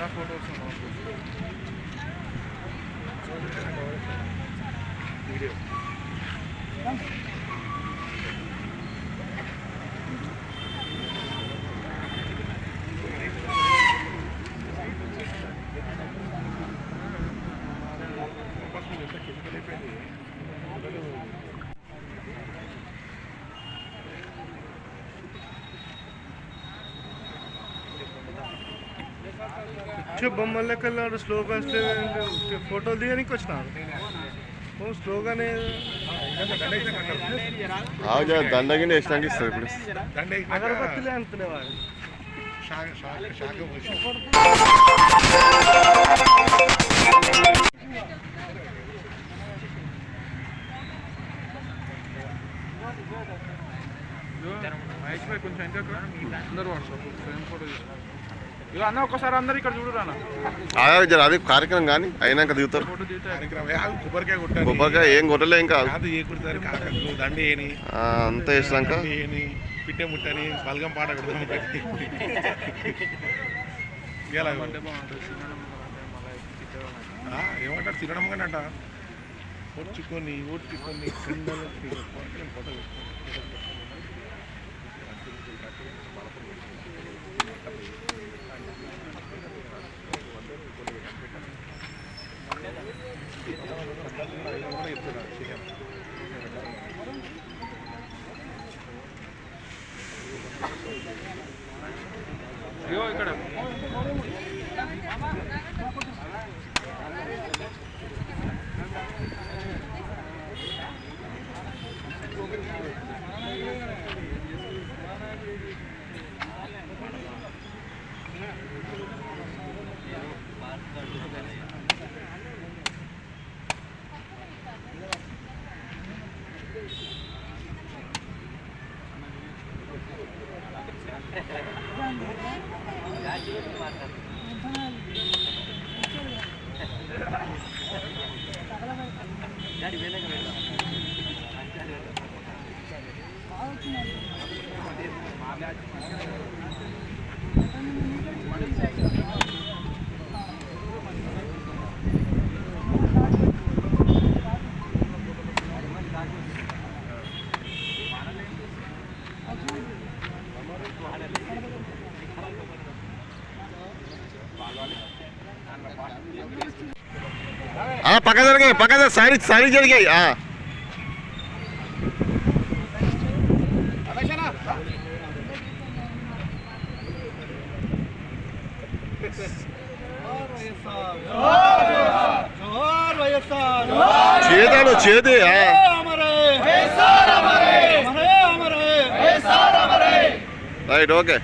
మన photos video బొమ్మల లెక్క వెళ్ళాడు స్లోగన్స్ ఫోటోలు దిగడానికి వచ్చినాడు ఓ స్లోగానే దండగిన వేసినాక ఇస్తారు ఇప్పుడు. అగరబత్తిలే కొంచెం ఇంకా అందరూ వాట్సాప్ సేమ్ ఫోటో ఇక అన్న ఒక్కసారి అందరు ఇక్కడ చూడు జర అది కార్యక్రమం కానీ అయినాక దిగుతారు. కొబ్బరికాయ కొట్టారు కొబ్బరికాయ ఏం కొట్టలే ఇంకా. కాదు ఏ కుడతారు? కాకలు దండి ఏని. ఆ, అంతా వేసినాక పిట్టే ముట్టని బలగం పాట ఏమంటారు తినడం కానీ అంట ఓడ్చుకొని ఓడ్చుకొని కుండలు ఫోటో అయ్యో ఇక్కడ ఆ, పక్క జరిగాయి పక్క సైడ్ సైడ్ జరిగాయి అమరే అమరే. రైట్ ఓకే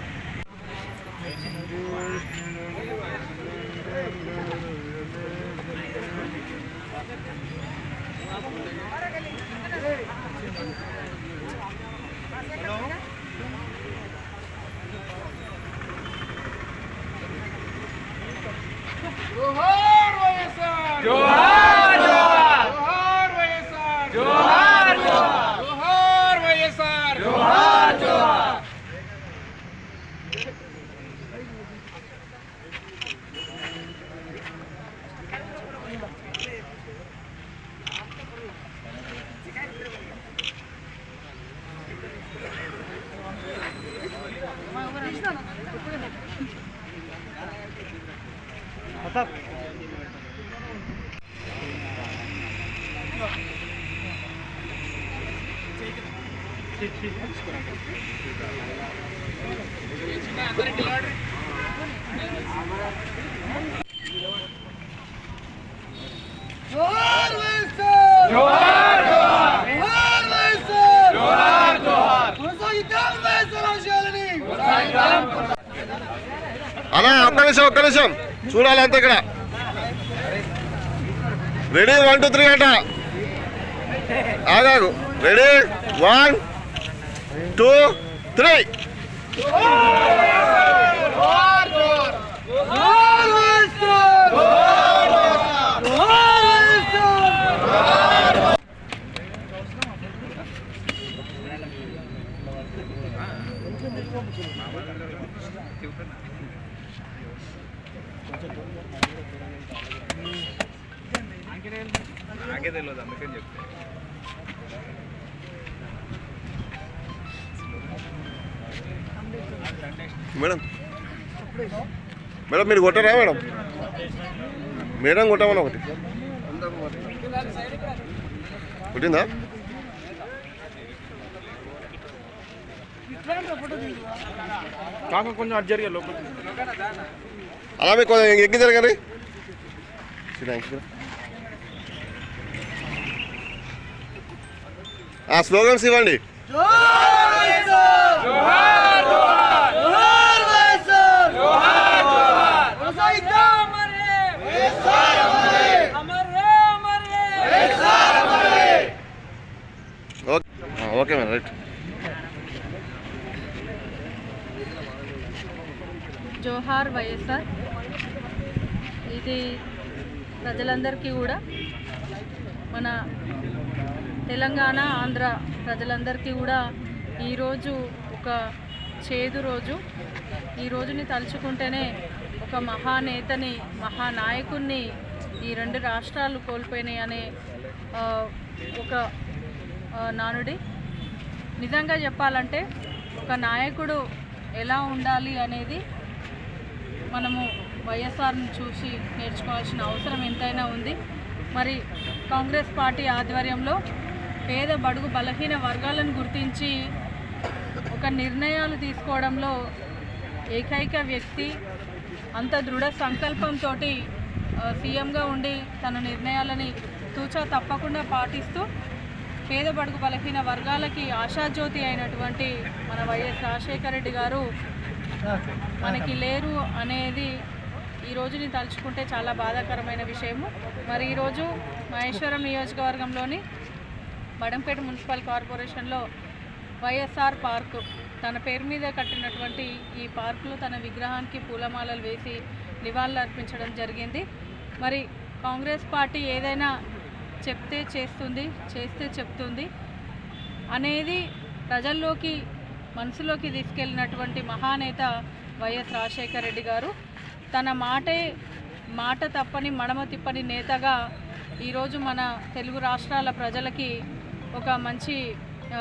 జోహార్ వైఎస్ఆర్ జోహార్ జోహార్ జోహార్ వైఎస్ఆర్ జోహార్ జోహార్ జోహార్ వైఎస్ఆర్ జోహార్ జోహార్ జోహార్ వైఎస్ఆర్ జోహార్ జోహార్ జోహార్ వైఎస్ఆర్ జోహార్ జోహార్ కొనసాగిద్దాం వైఎస్ఆర్ ఆశయాలని అలా అలా ఒక్క నిమిషం ఒక్క నిమిషం చూడాలి అంతే ఇక్కడ. రెడీ వన్ టూ త్రీ అంట. ఆగాగు. రెడీ వన్ టూ త్రీ నాకే తెలియదు అందుకని చెప్తే. మేడం. మేడం మీరు కొట్టరా మేడం? మేడం కొట్టమని ఒకటి. కొట్టిందా? కాక కొంచెం అటు జరిగే లోపల అలా మీకు కొంచెం ఎక్కి జరగండి ఆ స్లోగన్స్ ఇవ్వండి ఓకే ఆ, ఓకే మేడం రైట్ జోహార్ వైఎస్ఆర్ ఇది ప్రజలందరికీ కూడా మన తెలంగాణ ఆంధ్ర ప్రజలందరికీ కూడా ఈరోజు ఒక చేదు రోజు. ఈ రోజుని తలుచుకుంటేనే ఒక మహానేతని మహానాయకుణ్ణి ఈ రెండు రాష్ట్రాలు కోల్పోయినాయి అనే ఒక నానుడి. నిజంగా చెప్పాలంటే ఒక నాయకుడు ఎలా ఉండాలి అనేది మనము వైఎస్ఆర్ని చూసి నేర్చుకోవాల్సిన అవసరం ఎంతైనా ఉంది. మరి కాంగ్రెస్ పార్టీ ఆధ్వర్యంలో పేద బడుగు బలహీన వర్గాలను గుర్తించి ఒక నిర్ణయాలు తీసుకోవడంలో ఏకైక వ్యక్తి అంత దృఢ సంకల్పంతో సీఎంగా ఉండి తన నిర్ణయాలని తూచా తప్పకుండా పాటిస్తూ పేద బడుగు బలహీన వర్గాలకి ఆశాజ్యోతి అయినటువంటి మన వైఎస్ రాజశేఖర రెడ్డి గారు మనకి లేరు అనేది ఈ రోజుని తలుచుకుంటే చాలా బాధాకరమైన విషయము. మరి ఈరోజు మహేశ్వరం నియోజకవర్గంలోని బడంపేట మున్సిపల్ కార్పొరేషన్లో వైఎస్ఆర్ పార్క్ తన పేరు మీద కట్టినటువంటి ఈ పార్కులో తన విగ్రహానికి పూలమాలలు వేసి నివాళులు అర్పించడం జరిగింది. మరి కాంగ్రెస్ పార్టీ ఏదైనా చెప్తే చేస్తుంది చేస్తే చెప్తుంది అనేది ప్రజల్లోకి మనసులోకి తీసుకెళ్ళినటువంటి మహానేత వైఎస్ రాజశేఖర రెడ్డి గారు. తన మాటే మాట తప్పని మడమ తిప్పని నేతగా ఈరోజు మన తెలుగు రాష్ట్రాల ప్రజలకి ఒక మంచి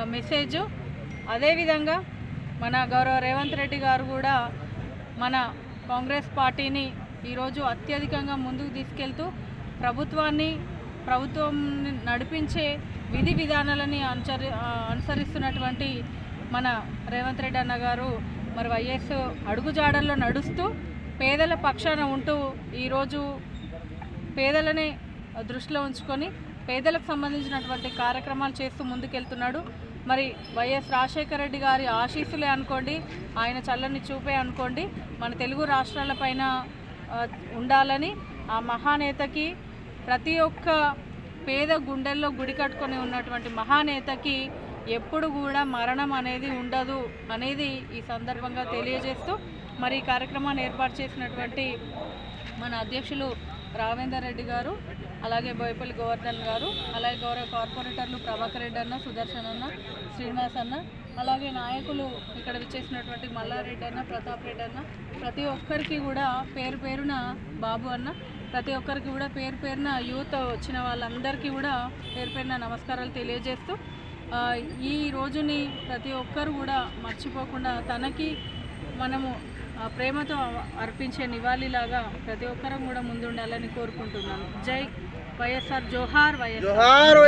మెసేజ్. అదేవిధంగా మన గౌరవ రేవంత్ రెడ్డి గారు కూడా మన కాంగ్రెస్ పార్టీని ఈరోజు అత్యధికంగా ముందుకు తీసుకెళ్తూ ప్రభుత్వాన్ని ప్రభుత్వం నడిపించే విధి విధానాలని అనుసరి అనుసరిస్తున్నటువంటి మన రేవంత్ రెడ్డి అన్న గారు మరి వైఎస్ అడుగుజాడల్లో నడుస్తూ పేదల పక్షాన ఉంటూ ఈరోజు పేదలనే దృష్టిలో ఉంచుకొని పేదలకు సంబంధించినటువంటి కార్యక్రమాలు చేస్తూ ముందుకెళ్తున్నాడు. మరి వైఎస్ రాజశేఖర రెడ్డి గారి ఆశీస్సులే అనుకోండి ఆయన చల్లని చూపే అనుకోండి మన తెలుగు రాష్ట్రాలపైన ఉండాలని ఆ మహానేతకి ప్రతి ఒక్క పేద గుండెల్లో గుడి కట్టుకొని ఉన్నటువంటి మహానేతకి ఎప్పుడు కూడా మరణం అనేది ఉండదు అనేది ఈ సందర్భంగా తెలియజేస్తూ మరి ఈ కార్యక్రమాన్ని ఏర్పాటు చేసినటువంటి మన అధ్యక్షులు రావేందర్ రెడ్డి గారు అలాగే బోయపల్లి గోవర్ధన్ గారు అలాగే గౌరవ కార్పొరేటర్లు ప్రభాకర్ రెడ్డి అన్న సుదర్శన్ అన్న శ్రీనివాస్ అన్న అలాగే నాయకులు ఇక్కడ విచ్చేసినటువంటి మల్లారెడ్డి అన్న ప్రతాప్ రెడ్డి అన్న ప్రతి ఒక్కరికి కూడా పేరు పేరున బాబు అన్న ప్రతి ఒక్కరికి కూడా పేరు పేరున యూత్ వచ్చిన వాళ్ళందరికీ కూడా పేరు పేరున నమస్కారాలు తెలియజేస్తూ ఈ రోజుని ప్రతి ఒక్కరు కూడా మర్చిపోకుండా తనకి మనము ప్రేమతో అర్పించే నివాళిలాగా ప్రతి ఒక్కరం కూడా ముందుండాలని కోరుకుంటున్నాను. జై వైఎస్ఆర్ జోహార్ వైఎస్ఆర్.